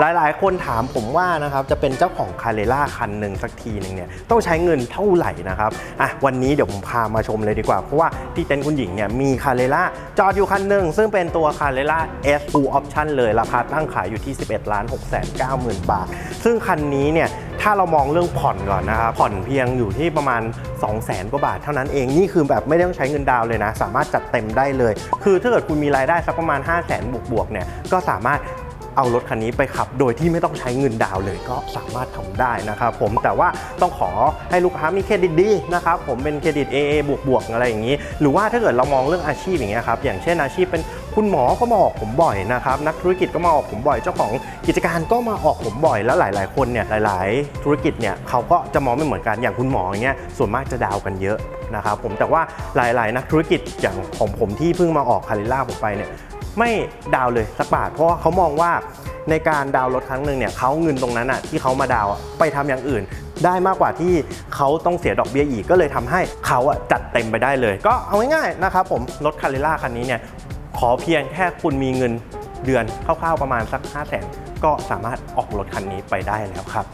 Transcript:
หลายๆ คนถามผมว่านะครับจะเป็นเจ้าของคาเรล่าคันหนึ่งสักทีหนึ่งเนี่ยต้องใช้เงินเท่าไหร่นะครับอะวันนี้เดี๋ยวผมพามาชมเลยดีกว่า เพราะว่าที่เต็นท์คุณหญิงเนี่ยมีคาเรล่าจอดอยู่คันหนึ่งซึ่งเป็นตัวคาเรล่า S Full Option เลยราคาตั้งขายอยู่ที่ 11ล้าน6 9 0 0 0 บาท ซึ่งคันนี้เนี่ยถ้าเรามองเรื่องผ่อนก่อนนะครับผ่อนเพียงอยู่ที่ประมาณ 2 0 0 0 0 0กว่าบาทเท่านั้นเองนี่คือแบบไม่ต้องใช้เงินดาวเลยนะ สามารถจัดเต็มได้เลย คือถ้าเกิดคุณมีรายได้สักประมาณ 5 0 0 0 0 0บวกๆเนี่ยก็สามารถ เอารถคันนี้ไปขับ โดยที่ไม่ต้องใช้เงินดาวเลยก็สามารถทำได้นะครับผมแต่ว่าต้องขอให้ลูกค้ามีเครดิตดีนะครับผมเป็นเครดิต AA บวกบวกอะไรอย่างนี้ หรือว่าถ้าเกิดเรามองเรื่องอาชีพอย่างเงี้ยครับอย่างเช่นอาชีพเป็นคุณหมอก็มาออกผมบ่อยนะครับนักธุรกิจก็มาออกผมบ่อยเจ้าของกิจการก็มาออกผมบ่อยแล้วหลาย ๆ คนเนี่ยหลาย ๆ ธุรกิจเนี่ยเขาก็จะมองไม่เหมือนกันอย่างคุณหมออย่างเงี้ยส่วนมากจะดาวกันเยอะนะครับผมแต่ว่าหลาย ๆ นักธุรกิจอย่างของผมที่เพิ่งมาออกคาริล่าผมไปเนี่ย ไม่ดาวเลยสักบาท เพราะว่าเขามองว่าในการดาวรถครั้งหนึ่งเนี่ยเขาเงินตรงนั้นอะที่เขามาดาวไปทำอย่างอื่น ได้มากกว่าที่เขาต้องเสียดอกเบี้ยอีกก็เลยทำให้เขาอะจัดเต็มไปได้เลย ก็เอาง่ายๆนะครับผมรถคาริล่าคันนี้เนี่ยขอเพียงแค่คุณมีเงินเดือนคร่าวๆประมาณสัก 5 0 0 0 0นก็สามารถออกรถคันนี้ไปได้แล้วครับ